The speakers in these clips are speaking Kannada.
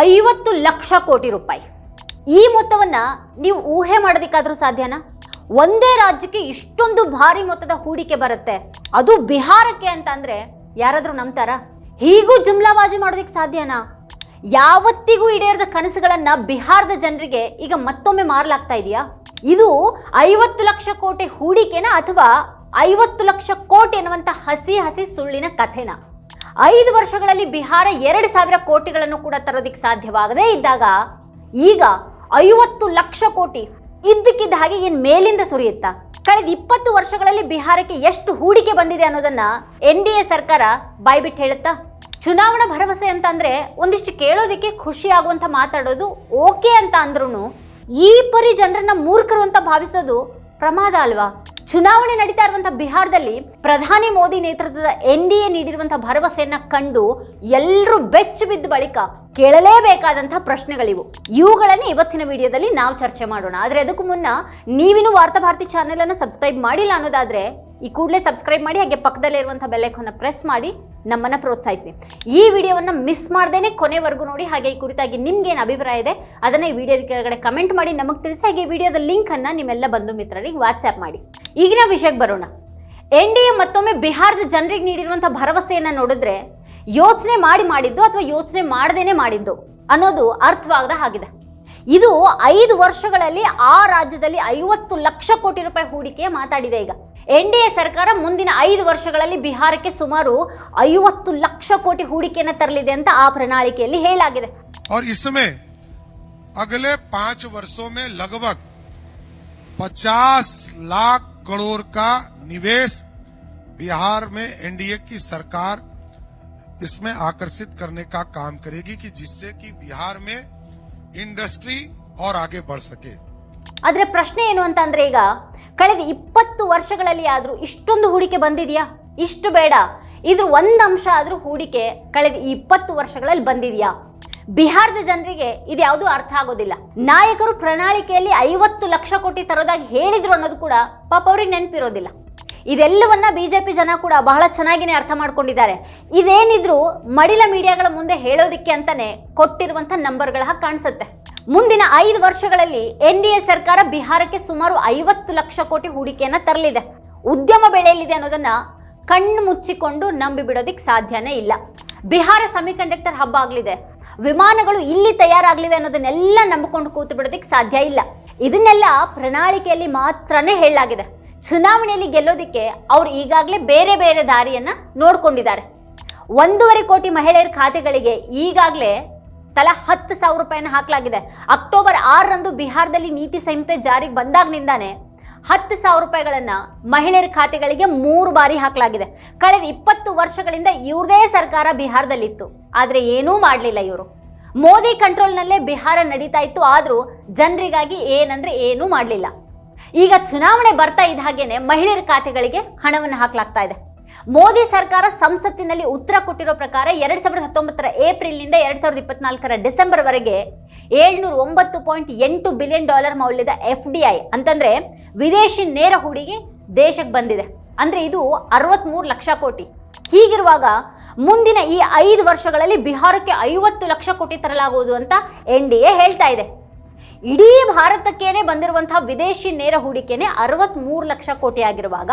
ಐವತ್ತು ಲಕ್ಷ ಕೋಟಿ ರೂಪಾಯಿ. ಈ ಮೊತ್ತವನ್ನ ನೀವು ಊಹೆ ಮಾಡೋದಕ್ಕಾದ್ರೂ ಸಾಧ್ಯನಾ? ಒಂದೇ ರಾಜ್ಯಕ್ಕೆ ಇಷ್ಟೊಂದು ಭಾರಿ ಮೊತ್ತದ ಹೂಡಿಕೆ ಬರುತ್ತೆ. ಅದು ಬಿಹಾರಕ್ಕೆ ಅಂತ ಅಂದರೆ ಯಾರಾದರೂ ನಂಬ್ತಾರಾ? ಹೀಗೂ ಜುಮ್ಲಾಬಾಜಿ ಮಾಡೋದಕ್ಕೆ ಸಾಧ್ಯನಾ? ಯಾವತ್ತಿಗೂ ಈಡೇರದ ಕನಸುಗಳನ್ನ ಬಿಹಾರದ ಜನರಿಗೆ ಈಗ ಮತ್ತೊಮ್ಮೆ ಮಾರಲಾಗ್ತಾ ಇದೆಯಾ? ಇದು ಐವತ್ತು ಲಕ್ಷ ಕೋಟಿ ಹೂಡಿಕೆನ ಅಥವಾ ಐವತ್ತು ಲಕ್ಷ ಕೋಟಿ ಅನ್ನುವಂಥ ಹಸಿ ಹಸಿ ಸುಳ್ಳಿನ ಕಥೆನ? ಐದು ವರ್ಷಗಳಲ್ಲಿ ಬಿಹಾರ ಎರಡು ಸಾವಿರ ಕೋಟಿಗಳನ್ನು ಕೂಡ ತರೋದಿಕ್ಕೆ ಸಾಧ್ಯವಾಗದೇ ಇದ್ದಾಗ ಈಗ ಐವತ್ತು ಲಕ್ಷ ಕೋಟಿ ಇದ್ದಕ್ಕಿದ್ದ ಹಾಗೆ ಏನು ಮೇಲಿಂದ ಸುರಿಯುತ್ತಾ? ಕಳೆದ ಇಪ್ಪತ್ತು ವರ್ಷಗಳಲ್ಲಿ ಬಿಹಾರಕ್ಕೆ ಎಷ್ಟು ಹೂಡಿಕೆ ಬಂದಿದೆ ಅನ್ನೋದನ್ನ ಎನ್ ಡಿ ಎ ಸರ್ಕಾರ ಬಾಯ್ಬಿಟ್ಟು ಹೇಳುತ್ತಾ? ಚುನಾವಣಾ ಭರವಸೆ ಅಂತ ಅಂದ್ರೆ ಒಂದಿಷ್ಟು ಕೇಳೋದಕ್ಕೆ ಖುಷಿ ಆಗುವಂತ ಮಾತಾಡೋದು ಓಕೆ ಅಂತ ಅಂದ್ರೂ ಈ ಪರಿ ಜನರನ್ನ ಮೂರ್ಖರು ಅಂತ ಭಾವಿಸೋದು ಪ್ರಮಾದ ಅಲ್ವಾ? ಚುನಾವಣೆ ನಡೀತಾ ಇರುವಂತಹ ಬಿಹಾರದಲ್ಲಿ ಪ್ರಧಾನಿ ಮೋದಿ ನೇತೃತ್ವದ ಎನ್ ಡಿ ಎ ನೀಡಿರುವಂತಹ ಭರವಸೆಯನ್ನ ಕಂಡು ಎಲ್ಲರೂ ಬೆಚ್ಚು ಬಿದ್ದ ಬಳಿಕ ಕೇಳಲೇಬೇಕಾದಂತಹ ಪ್ರಶ್ನೆಗಳಿವು. ಇವುಗಳನ್ನೇ ಇವತ್ತಿನ ವಿಡಿಯೋದಲ್ಲಿ ನಾವು ಚರ್ಚೆ ಮಾಡೋಣ. ಆದರೆ ಅದಕ್ಕೂ ಮುನ್ನ ನೀವಿನ್ನು ವಾರ್ತಾ ಭಾರತಿ ಚಾನೆಲ್ ಅನ್ನು ಸಬ್ಸ್ಕ್ರೈಬ್ ಮಾಡಿಲ್ಲ ಅನ್ನೋದಾದ್ರೆ ಈ ಕೂಡಲೇ ಸಬ್ಸ್ಕ್ರೈಬ್ ಮಾಡಿ, ಹಾಗೆ ಪಕ್ಕದಲ್ಲಿರುವಂಥ ಬೆಲ್ಲೈಕನ್ನ ಪ್ರೆಸ್ ಮಾಡಿ, ನಮ್ಮನ್ನು ಪ್ರೋತ್ಸಾಹಿಸಿ. ಈ ವಿಡಿಯೋವನ್ನು ಮಿಸ್ ಮಾಡ್ದೇ ಕೊನೆವರೆಗೂ ನೋಡಿ, ಹಾಗೆ ಈ ಕುರಿತಾಗಿ ನಿಮ್ಗೇನು ಅಭಿಪ್ರಾಯ ಇದೆ, ಅದನ್ನು ಈ ವಿಡಿಯೋದ ಕೆಳಗಡೆ ಕಮೆಂಟ್ ಮಾಡಿ, ನಮಗೆ ತಿಳಿಸಿ, ಹಾಗೆ ಈ ವಿಡಿಯೋದ ಲಿಂಕನ್ನು ನಿಮ್ಮೆಲ್ಲ ಬಂಧು ಮಿತ್ರರಿಗೆ ವಾಟ್ಸ್ಆ್ಯಪ್ ಮಾಡಿ. ಈಗಿನ ವಿಷಯಕ್ಕೆ ಬರೋಣ. ಎನ್ ಡಿ ಎ ಮತ್ತೊಮ್ಮೆ ಬಿಹಾರದ ಜನರಿಗೆ ನೀಡಿರುವಂಥ ಭರವಸೆಯನ್ನು ನೋಡಿದ್ರೆ ಯೋಚನೆ ಮಾಡಿ ಮಾಡಿದ್ದು ಅಥವಾ ಯೋಚನೆ ಮಾಡದೇನೆ ಮಾಡಿದ್ದು ಅನ್ನೋದು ಅರ್ಥವಾಗದ ಹಾಗಿದೆ. ಇದು ಐದು ವರ್ಷಗಳಲ್ಲಿ ಆ ರಾಜ್ಯದಲ್ಲಿ ಐವತ್ತು ಲಕ್ಷ ಕೋಟಿ ರೂಪಾಯಿ ಹೂಡಿಕೆ ಮಾತಾಡಿದೆ ಈಗ ಎನ್ ಡಿ ಎ ಸರ್ಕಾರ ಮುಂದಿನ ಐದು ವರ್ಷಗಳಲ್ಲಿ ಬಿಹಾರಕ್ಕೆ ಸುಮಾರು ಐವತ್ತು ಲಕ್ಷ ಕೋಟಿ ಹೂಡಿಕೆಯನ್ನು ತರಲಿದೆ ಅಂತ ಆ ಪ್ರಣಾಳಿಕೆಯಲ್ಲಿ ಹೇಳಲಾಗಿದೆ और इसमें अगले पांच वर्षों में लगभग 50 लाख करोड़ का निवेश बिहार में एनडीए की सरकार इसमें आकर्षित करने का काम करेगी कि जिससे कि बिहार में इंडस्ट्री और आगे बढ़ सके ಆದ್ರೆ ಪ್ರಶ್ನೆ ಏನು ಅಂತ ಅಂದ್ರೆ ಈಗ ಕಳೆದ ಇಪ್ಪತ್ತು ವರ್ಷಗಳಲ್ಲಿ ಆದ್ರೂ ಇಷ್ಟೊಂದು ಹೂಡಿಕೆ ಬಂದಿದೆಯಾ ಇಷ್ಟು ಬೇಡ ಇದ್ರ ಒಂದು ಅಂಶ ಆದ್ರೂ ಹೂಡಿಕೆ ಕಳೆದ ಈ ಇಪ್ಪತ್ತು ವರ್ಷಗಳಲ್ಲಿ ಬಂದಿದೆಯಾ ಬಿಹಾರದ ಜನರಿಗೆ ಇದ್ಯಾವುದೂ ಅರ್ಥ ಆಗೋದಿಲ್ಲ ನಾಯಕರು ಪ್ರಣಾಳಿಕೆಯಲ್ಲಿ ಐವತ್ತು ಲಕ್ಷ ಕೋಟಿ ತರೋದಾಗಿ ಹೇಳಿದ್ರು ಅನ್ನೋದು ಕೂಡ ಪಾಪ ಅವ್ರಿಗೆ ನೆನಪಿರೋದಿಲ್ಲ ಇದೆಲ್ಲವನ್ನ ಬಿಜೆಪಿ ಜನ ಕೂಡ ಬಹಳ ಚೆನ್ನಾಗಿನೇ ಅರ್ಥ ಮಾಡ್ಕೊಂಡಿದ್ದಾರೆ. ಇದೇನಿದ್ರು ಮಡಿಲ ಮೀಡಿಯಾಗಳ ಮುಂದೆ ಹೇಳೋದಿಕ್ಕೆ ಅಂತಾನೆ ಕೊಟ್ಟಿರುವಂಥ ನಂಬರ್ಗಳ ಕಾಣಿಸುತ್ತೆ. ಮುಂದಿನ ಐದು ವರ್ಷಗಳಲ್ಲಿ ಎನ್ ಡಿ ಎ ಸರ್ಕಾರ ಬಿಹಾರಕ್ಕೆ ಸುಮಾರು ಐವತ್ತು ಲಕ್ಷ ಕೋಟಿ ಹೂಡಿಕೆಯನ್ನು ತರಲಿದೆ. ಉದ್ಯಮ ಬೆಳೆಯಲಿದೆ ಅನ್ನೋದನ್ನ ಕಣ್ಣು ಮುಚ್ಚಿಕೊಂಡು ನಂಬಿ ಬಿಡೋದಿಕ್ಕೆ ಸಾಧ್ಯನೇ ಇಲ್ಲ. ಬಿಹಾರ ಸೆಮಿಕಂಡಕ್ಟರ್ ಹಬ್ಬ ಆಗಲಿದೆ. ವಿಮಾನಗಳು ಇಲ್ಲಿ ತಯಾರಾಗ್ಲಿವೆ ಅನ್ನೋದನ್ನೆಲ್ಲ ನಂಬಿಕೊಂಡು ಕೂತು ಬಿಡೋದಿಕ್ಕೆ ಸಾಧ್ಯ ಇಲ್ಲ. ಇದನ್ನೆಲ್ಲ ಪ್ರಣಾಳಿಕೆಯಲ್ಲಿ ಮಾತ್ರನೇ ಹೇಳಲಾಗಿದೆ. ಚುನಾವಣೆಯಲ್ಲಿ ಗೆಲ್ಲೋದಕ್ಕೆ ಅವ್ರು ಈಗಾಗಲೇ ಬೇರೆ ಬೇರೆ ದಾರಿಯನ್ನ ನೋಡ್ಕೊಂಡಿದ್ದಾರೆ. ಒಂದೂವರೆ ಕೋಟಿ ಮಹಿಳೆಯರ ಖಾತೆಗಳಿಗೆ ಈಗಾಗಲೇ ತಲಾ ಹತ್ತು ಸಾವಿರ ರೂಪಾಯಿನ ಹಾಕಲಾಗಿದೆ. ಅಕ್ಟೋಬರ್ ಆರರಂದು ಬಿಹಾರದಲ್ಲಿ ನೀತಿ ಸಂಹಿತೆ ಜಾರಿಗೆ ಬಂದಾಗ್ನಿಂದಾನೆ ಹತ್ತು ಸಾವಿರ ರೂಪಾಯಿಗಳನ್ನು ಮಹಿಳೆಯರ ಖಾತೆಗಳಿಗೆ ಮೂರು ಬಾರಿ ಹಾಕಲಾಗಿದೆ. ಕಳೆದ ಇಪ್ಪತ್ತು ವರ್ಷಗಳಿಂದ ಇವ್ರದೇ ಸರ್ಕಾರ ಬಿಹಾರದಲ್ಲಿತ್ತು. ಆದರೆ ಏನೂ ಮಾಡಲಿಲ್ಲ ಇವರು. ಮೋದಿ ಕಂಟ್ರೋಲ್ನಲ್ಲೇ ಬಿಹಾರ ನಡೀತಾ ಇತ್ತು. ಆದರೂ ಜನರಿಗಾಗಿ ಏನಂದ್ರೆ ಏನೂ ಮಾಡಲಿಲ್ಲ. ಈಗ ಚುನಾವಣೆ ಬರ್ತಾ ಇದ್ದ ಹಾಗೇನೆ ಮಹಿಳೆಯರ ಖಾತೆಗಳಿಗೆ ಹಣವನ್ನು ಹಾಕಲಾಗ್ತಾ ಇದೆ. ಮೋದಿ ಸರ್ಕಾರ ಸಂಸತ್ತಿನಲ್ಲಿ ಉತ್ತರ ಕೊಟ್ಟಿರೋ ಪ್ರಕಾರ ಎರಡ್ ಸಾವಿರದ ಹತ್ತೊಂಬತ್ತರ ಏಪ್ರಿಲ್ನಿಂದ ಎರಡ್ ಸಾವಿರದ ಇಪ್ಪತ್ನಾಲ್ಕರ ಡಿಸೆಂಬರ್ ವರೆಗೆ ಏಳ್ನೂರ ಒಂಬತ್ತು ಪಾಯಿಂಟ್ ಎಂಟು ಬಿಲಿಯನ್ ಡಾಲರ್ ಮೌಲ್ಯದ ಎಫ್ ಡಿ ಐ, ಅಂತಂದ್ರೆ ವಿದೇಶಿ ನೇರ ಹೂಡಿಕೆ ದೇಶಕ್ಕೆ ಬಂದಿದೆ. ಅಂದ್ರೆ ಇದು ಅರವತ್ಮೂರು ಲಕ್ಷ ಕೋಟಿ. ಹೀಗಿರುವಾಗ ಮುಂದಿನ ಈ ಐದು ವರ್ಷಗಳಲ್ಲಿ ಬಿಹಾರಕ್ಕೆ ಐವತ್ತು ಲಕ್ಷ ಕೋಟಿ ತರಲಾಗುವುದು ಅಂತ ಎನ್ ಡಿ ಎ ಹೇಳ್ತಾ ಇದೆ. ಇಡೀ ಭಾರತಕ್ಕೇನೆ ಬಂದಿರುವಂತಹ ವಿದೇಶಿ ನೇರ ಹೂಡಿಕೆನೆ ಅರವತ್ಮೂರು ಲಕ್ಷ ಕೋಟಿ ಆಗಿರುವಾಗ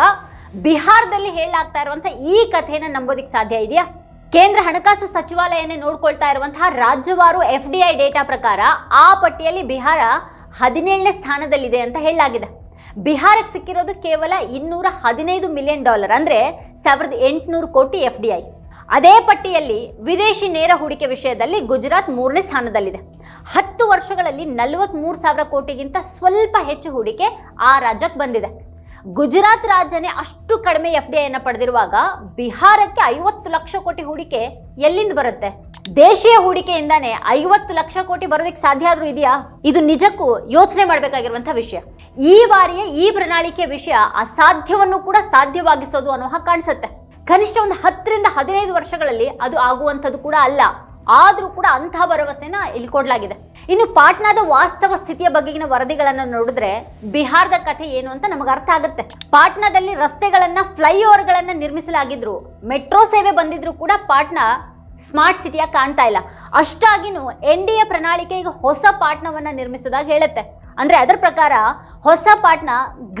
ಬಿಹಾರದಲ್ಲಿ ಹೇಳಲಾಗ್ತಾ ಇರುವಂತಹ ಈ ಕಥೆನ ನಂಬೋದಿಕ್ ಸಾಧ್ಯ ಇದೆಯಾ? ಕೇಂದ್ರ ಹಣಕಾಸು ಸಚಿವಾಲಯನೇ ನೋಡ್ಕೊಳ್ತಾ ಇರುವಂತಹ ರಾಜ್ಯವಾರು ಎಫ್ ಡಿ ಐ ಡೇಟಾ ಪ್ರಕಾರ ಆ ಪಟ್ಟಿಯಲ್ಲಿ ಬಿಹಾರ ಹದಿನೇಳನೇ ಸ್ಥಾನದಲ್ಲಿದೆ ಅಂತ ಹೇಳಲಾಗಿದೆ. ಬಿಹಾರಕ್ಕೆ ಸಿಕ್ಕಿರೋದು ಕೇವಲ ಇನ್ನೂರ ಹದಿನೈದು ಮಿಲಿಯನ್ ಡಾಲರ್ ಅಂದ್ರೆ ಸಾವಿರದ ಎಂಟುನೂರು ಕೋಟಿ ಎಫ್ ಡಿ ಐ ಅದೇ ಪಟ್ಟಿಯಲ್ಲಿ ವಿದೇಶಿ ನೇರ ಹೂಡಿಕೆ ವಿಷಯದಲ್ಲಿ ಗುಜರಾತ್ ಮೂರನೇ ಸ್ಥಾನದಲ್ಲಿದೆ. ಹತ್ತು ವರ್ಷಗಳಲ್ಲಿ ನಲವತ್ಮೂರು ಸಾವಿರ ಕೋಟಿಗಿಂತ ಸ್ವಲ್ಪ ಹೆಚ್ಚು ಹೂಡಿಕೆ ಆ ರಾಜ್ಯಕ್ಕೆ ಬಂದಿದೆ. ಗುಜರಾತ್ ರಾಜ್ಯನೇ ಅಷ್ಟು ಕಡಿಮೆ ಎಫ್ ಡಿ ಐನ ಪಡೆದಿರುವಾಗ ಬಿಹಾರಕ್ಕೆ ಐವತ್ತು ಲಕ್ಷ ಕೋಟಿ ಹೂಡಿಕೆ ಎಲ್ಲಿಂದ ಬರುತ್ತೆ? ದೇಶೀಯ ಹೂಡಿಕೆಯಿಂದಾನೇ ಐವತ್ತು ಲಕ್ಷ ಕೋಟಿ ಬರೋದಕ್ಕೆ ಸಾಧ್ಯ ಆದ್ರೂ ಇದೆಯಾ? ಇದು ನಿಜಕ್ಕೂ ಯೋಚನೆ ಮಾಡಬೇಕಾಗಿರುವಂತಹ ವಿಷಯ. ಈ ಬಾರಿಯ ಈ ಪ್ರಣಾಳಿಕೆಯ ವಿಷಯ ಅಸಾಧ್ಯವನ್ನು ಕೂಡ ಸಾಧ್ಯವಾಗಿಸೋದು ಅನ್ನೋ ಕಾಣಿಸುತ್ತೆ. ಕನಿಷ್ಠ ಒಂದು ಹತ್ತರಿಂದ ಹದಿನೈದು ವರ್ಷಗಳಲ್ಲಿ ಅದು ಆಗುವಂಥದ್ದು ಕೂಡ ಅಲ್ಲ. ಆದರೂ ಕೂಡ ಅಂತಹ ಭರವಸೆನ ಇಲ್ಲಿ ಕೊಡಲಾಗಿದೆ. ಇನ್ನು ಪಾಟ್ನಾದ ವಾಸ್ತವ ಸ್ಥಿತಿಯ ಬಗೆಗಿನ ವರದಿಗಳನ್ನು ನೋಡಿದ್ರೆ ಬಿಹಾರದ ಕಥೆ ಏನು ಅಂತ ನಮಗೆ ಅರ್ಥ ಆಗುತ್ತೆ. ಪಾಟ್ನಾದಲ್ಲಿ ರಸ್ತೆಗಳನ್ನ, ಫ್ಲೈಓವರ್ಗಳನ್ನ ನಿರ್ಮಿಸಲಾಗಿದ್ರು. ಮೆಟ್ರೋ ಸೇವೆ ಬಂದಿದ್ರು ಕೂಡ ಪಾಟ್ನಾ ಸ್ಮಾರ್ಟ್ ಸಿಟಿಯಾಗಿ ಕಾಣ್ತಾ ಇಲ್ಲ. ಅಷ್ಟಾಗಿನೂ ಎನ್ ಡಿ ಎ ಪ್ರಣಾಳಿಕೆ ಈಗ ಹೊಸ ಪಾಟ್ನವನ್ನು ನಿರ್ಮಿಸೋದಾಗಿ ಹೇಳುತ್ತೆ. ಅಂದರೆ ಅದರ ಪ್ರಕಾರ ಹೊಸ ಪಾಟ್ನ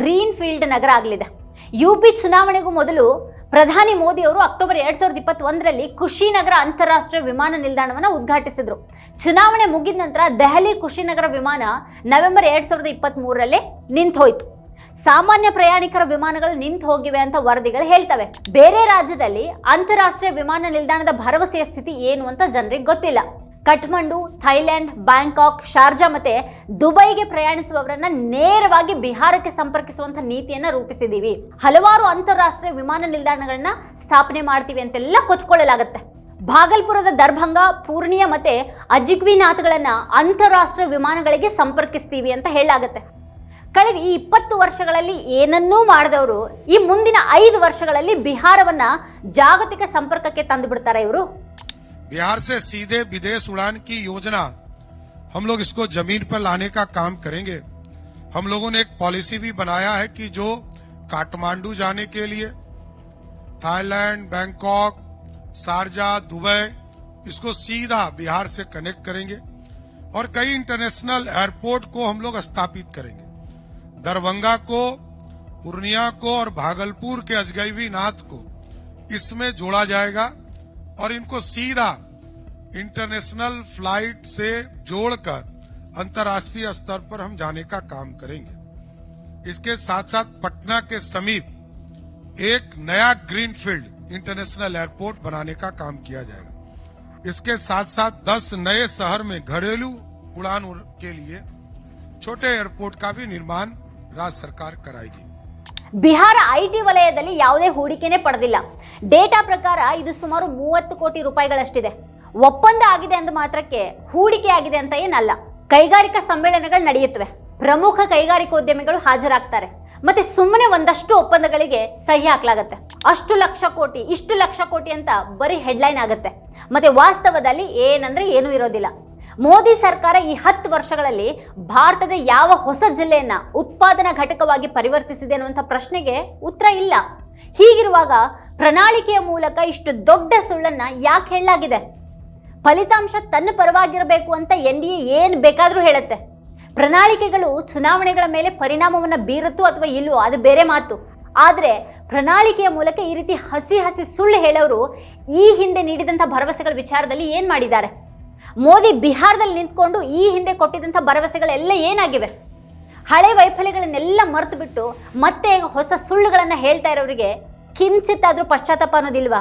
ಗ್ರೀನ್ ಫೀಲ್ಡ್ ನಗರ ಆಗಲಿದೆ. ಯು ಪಿ ಚುನಾವಣೆಗೂ ಮೊದಲು ಪ್ರಧಾನಿ ಮೋದಿ ಅವರು ಅಕ್ಟೋಬರ್ ಎರಡ್ ಸಾವಿರದ ಇಪ್ಪತ್ತೊಂದರಲ್ಲಿ ಕುಶಿನಗರ ಅಂತಾರಾಷ್ಟ್ರೀಯ ವಿಮಾನ ನಿಲ್ದಾಣವನ್ನು ಉದ್ಘಾಟಿಸಿದರು. ಚುನಾವಣೆ ಮುಗಿದ ನಂತರ ದೆಹಲಿ ಕುಶಿನಗರ ವಿಮಾನ ನವೆಂಬರ್ ಎರಡ್ ಸಾವಿರದ ಇಪ್ಪತ್ತ್ ಮೂರರಲ್ಲಿ ನಿಂತು ಹೋಯ್ತು ಸಾಮಾನ್ಯ ಪ್ರಯಾಣಿಕರ ವಿಮಾನಗಳು ನಿಂತು ಹೋಗಿವೆ ಅಂತ ವರದಿಗಳು ಹೇಳ್ತವೆ. ಬೇರೆ ರಾಜ್ಯದಲ್ಲಿ ಅಂತಾರಾಷ್ಟ್ರೀಯ ವಿಮಾನ ನಿಲ್ದಾಣದ ಭರವಸೆಯ ಸ್ಥಿತಿ ಏನು ಅಂತ ಜನರಿಗೆ ಗೊತ್ತಿಲ್ಲ. ಕಠ್ಮಂಡು, ಥೈಲ್ಯಾಂಡ್, ಬ್ಯಾಂಕಾಕ್, ಶಾರ್ಜಾ ಮತ್ತೆ ದುಬೈಗೆ ಪ್ರಯಾಣಿಸುವವರನ್ನ ನೇರವಾಗಿ ಬಿಹಾರಕ್ಕೆ ಸಂಪರ್ಕಿಸುವಂಥ ನೀತಿಯನ್ನ ರೂಪಿಸಿದ್ದೀವಿ ಹಲವಾರು ಅಂತಾರಾಷ್ಟ್ರೀಯ ವಿಮಾನ ನಿಲ್ದಾಣಗಳನ್ನ ಸ್ಥಾಪನೆ ಮಾಡ್ತೀವಿ ಅಂತೆಲ್ಲ ಕೊಚ್ಕೊಳ್ಳಲಾಗುತ್ತೆ. ಭಾಗಲ್ಪುರದ ದರ್ಭಂಗ, ಪೂರ್ಣಿಯಾ ಮತ್ತೆ ಅಜಿಗ್ವಿನಾಥ್ಗಳನ್ನು ಅಂತಾರಾಷ್ಟ್ರೀಯ ವಿಮಾನಗಳಿಗೆ ಸಂಪರ್ಕಿಸ್ತೀವಿ ಅಂತ ಹೇಳಲಾಗುತ್ತೆ. ಕಳೆದ ಈ ಇಪ್ಪತ್ತು ವರ್ಷಗಳಲ್ಲಿ ಏನನ್ನೂ ಮಾಡಿದವರು ಈ ಮುಂದಿನ ಐದು ವರ್ಷಗಳಲ್ಲಿ ಬಿಹಾರವನ್ನ ಜಾಗತಿಕ ಸಂಪರ್ಕಕ್ಕೆ ತಂದು ಬಿಡ್ತಾರೆ ಇವರು. बिहार से सीधे विदेश उड़ान की योजना। हम लोग इसको ज़मीन पर लाने का काम करेंगे। हम लोगों ने एक पॉलिसी भी बनाया है कि जो काठमांडू जाने के लिए, थाईलैंड, बैंकॉक शारजा दुबई, इसको सीधा बिहार से कनेक्ट करेंगे और कई इंटरनेशनल एयरपोर्ट को हम लोग स्थापित करेंगे। दरभंगा को, पूर्णिया को और भागलपुर के अजगैवी नाथ को इसमें जोड़ा जाएगा। और इनको सीधा इंटरनेशनल फ़्लाइट से जोड़कर अंतर्राष्ट्रीय स्तर पर हम जाने का काम करेंगे। इसके साथ साथ पटना के समीप एक नया ग्रीनफील्ड इंटरनेशनल एयरपोर्ट बनाने का काम किया जाएगा। इसके साथ साथ 10 नए शहर में घरेलू उड़ान के लिए छोटे एयरपोर्ट का भी निर्माण राज्य सरकार कराएगी। ಬಿಹಾರ ಐ ಟಿ ವಲಯದಲ್ಲಿ ಯಾವುದೇ ಹೂಡಿಕೆನೇ ಪಡೆದಿಲ್ಲ. ಡೇಟಾ ಪ್ರಕಾರ ಇದು ಸುಮಾರು ಮೂವತ್ತು ಕೋಟಿ ರೂಪಾಯಿಗಳಷ್ಟಿದೆ. ಒಪ್ಪಂದ ಆಗಿದೆ ಅಂದ ಮಾತ್ರಕ್ಕೆ ಹೂಡಿಕೆ ಆಗಿದೆ ಅಂತ ಏನಲ್ಲ. ಕೈಗಾರಿಕಾ ಸಮ್ಮೇಳನಗಳು ನಡೆಯುತ್ತವೆ. ಪ್ರಮುಖ ಕೈಗಾರಿಕೋದ್ಯಮಿಗಳು ಹಾಜರಾಗ್ತಾರೆ. ಮತ್ತೆ ಸುಮ್ಮನೆ ಒಂದಷ್ಟು ಒಪ್ಪಂದಗಳಿಗೆ ಸಹಿ ಹಾಕ್ಲಾಗತ್ತೆ. ಅಷ್ಟು ಲಕ್ಷ ಕೋಟಿ, ಇಷ್ಟು ಲಕ್ಷ ಕೋಟಿ ಅಂತ ಬರೀ ಹೆಡ್ಲೈನ್ ಆಗುತ್ತೆ. ಮತ್ತೆ ವಾಸ್ತವದಲ್ಲಿ ಏನಂದ್ರೆ ಏನೂ ಇರೋದಿಲ್ಲ. ಮೋದಿ ಸರ್ಕಾರ ಈ ಹತ್ತು ವರ್ಷಗಳಲ್ಲಿ ಭಾರತದ ಯಾವ ಹೊಸ ಜಿಲ್ಲೆಯನ್ನ ಉತ್ಪಾದನಾ ಘಟಕವಾಗಿ ಪರಿವರ್ತಿಸಿದೆ ಅನ್ನುವಂಥ ಪ್ರಶ್ನೆಗೆ ಉತ್ತರ ಇಲ್ಲ. ಹೀಗಿರುವಾಗ ಪ್ರಣಾಳಿಕೆಯ ಮೂಲಕ ಇಷ್ಟು ದೊಡ್ಡ ಸುಳ್ಳನ್ನ ಯಾಕೆ ಹೇಳಲಾಗಿದೆ? ಫಲಿತಾಂಶ ತನ್ನ ಪರವಾಗಿರಬೇಕು ಅಂತ ಎನ್ ಡಿ ಎ ಏನು ಬೇಕಾದರೂ ಹೇಳುತ್ತೆ. ಪ್ರಣಾಳಿಕೆಗಳು ಚುನಾವಣೆಗಳ ಮೇಲೆ ಪರಿಣಾಮವನ್ನು ಬೀರುತ್ತೋ ಅಥವಾ ಇಲ್ಲವೋ ಅದು ಬೇರೆ ಮಾತು. ಆದರೆ ಪ್ರಣಾಳಿಕೆಯ ಮೂಲಕ ಈ ರೀತಿ ಹಸಿ ಹಸಿ ಸುಳ್ಳು ಹೇಳೋರು ಈ ಹಿಂದೆ ನೀಡಿದಂಥ ಭರವಸೆಗಳ ವಿಚಾರದಲ್ಲಿ ಏನು ಮಾಡಿದ್ದಾರೆ? ಮೋದಿ ಬಿಹಾರದಲ್ಲಿ ನಿಂತ್ಕೊಂಡು ಈ ಹಿಂದೆ ಕೊಟ್ಟಿದ್ದಂಥ ಭರವಸೆಗಳೆಲ್ಲ ಏನಾಗಿವೆ? ಹಳೆ ವೈಫಲ್ಯಗಳನ್ನೆಲ್ಲ ಮರೆತು ಬಿಟ್ಟು ಮತ್ತೆ ಹೊಸ ಸುಳ್ಳುಗಳನ್ನು ಹೇಳ್ತಾ ಇರೋರಿಗೆ ಕಿಂಚಿತ್ತಾದರೂ ಪಶ್ಚಾತ್ತಾಪ ಅನ್ನೋದಿಲ್ವಾ?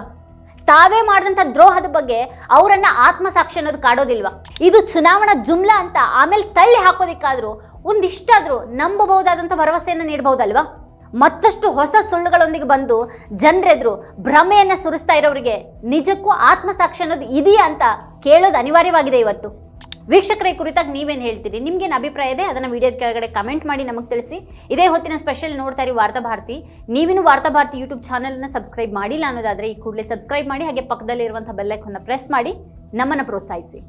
ತಾವೇ ಮಾಡಿದಂಥ ದ್ರೋಹದ ಬಗ್ಗೆ ಅವರನ್ನು ಆತ್ಮಸಾಕ್ಷಿ ಅನ್ನೋದು ಕಾಡೋದಿಲ್ವಾ? ಇದು ಚುನಾವಣಾ ಜುಮ್ಲಾ ಅಂತ ಆಮೇಲೆ ತಳ್ಳಿ ಹಾಕೋದಿಕ್ಕಾದರೂ ಒಂದಿಷ್ಟಾದರೂ ನಂಬಬಹುದಾದಂಥ ಭರವಸೆಯನ್ನು ನೀಡಬಹುದಲ್ವಾ? ಮತ್ತಷ್ಟು ಹೊಸ ಸುಳ್ಳುಗಳೊಂದಿಗೆ ಬಂದು ಜನರೆದ್ರು ಭ್ರಮೆಯನ್ನು ಸುರಿಸ್ತಾ ಇರೋರಿಗೆ ನಿಜಕ್ಕೂ ಆತ್ಮಸಾಕ್ಷಿ ಅನ್ನೋದು ಇದೆಯಾ ಅಂತ ಕೇಳೋದು ಅನಿವಾರ್ಯವಾಗಿದೆ ಇವತ್ತು. ವೀಕ್ಷಕರ ಕುರಿತಾಗಿ ನೀವೇನು ಹೇಳ್ತೀರಿ? ನಿಮ್ಗೇನು ಅಭಿಪ್ರಾಯ ಇದೆ? ಅದನ್ನು ವಿಡಿಯೋದ ಕೆಳಗಡೆ ಕಮೆಂಟ್ ಮಾಡಿ ನಮಗೆ ತಿಳಿಸಿ. ಇದೇ ಹೊತ್ತಿನ ಸ್ಪೆಷಲ್ ನೋಡ್ತಾ ಇರಿ ವಾರ್ತಾಭಾರತಿ ಭಾರತಿ. ವಾರ್ತಾಭಾರತಿ ವಾರ್ತಾ ಭಾರತಿ ಯೂಟ್ಯೂಬ್ ಚಾನಲ್ನ ಸಬ್ಸ್ಕ್ರೈಬ್ ಮಾಡಿಲ್ಲ ಅನ್ನೋದಾದರೆ ಈ ಕೂಡಲೇ ಸಬ್ಸ್ಕ್ರೈಬ್ ಮಾಡಿ, ಹಾಗೆ ಪಕ್ಕದಲ್ಲಿರುವಂಥ ಬೆಲ್ಲೈಕನ್ನ ಪ್ರೆಸ್ ಮಾಡಿ ನಮ್ಮನ್ನು ಪ್ರೋತ್ಸಾಹಿಸಿ.